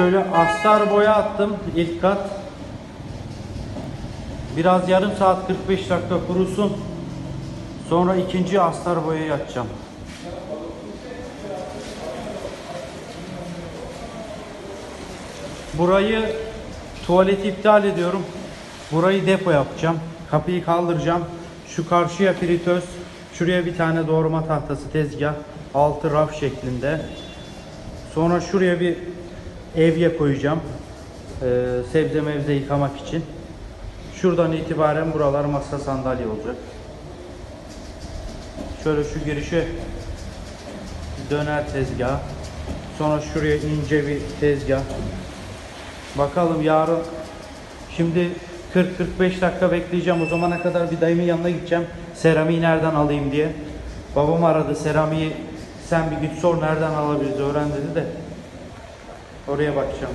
Şöyle astar boya attım ilk kat. Biraz yarım saat 45 dakika kurusun. Sonra ikinci astar boyayı açacağım. Burayı tuvaleti iptal ediyorum. Burayı depo yapacağım. Kapıyı kaldıracağım. Şu karşıya fritöz. Şuraya bir tane doğrama tahtası tezgah. Altı raf şeklinde. Sonra şuraya bir evye koyacağım. Ee, sebze mevze yıkamak için. Şuradan itibaren buralar masa sandalye olacak. Şöyle şu girişe döner tezgah. Sonra şuraya ince bir tezgah. Bakalım yarın şimdi 40-45 dakika bekleyeceğim. O zamana kadar bir dayımın yanına gideceğim. Seramiği nereden alayım diye. Babam aradı seramiği sen bir git sor nereden alabiliriz öğren dedi de. Oraya bakacağım.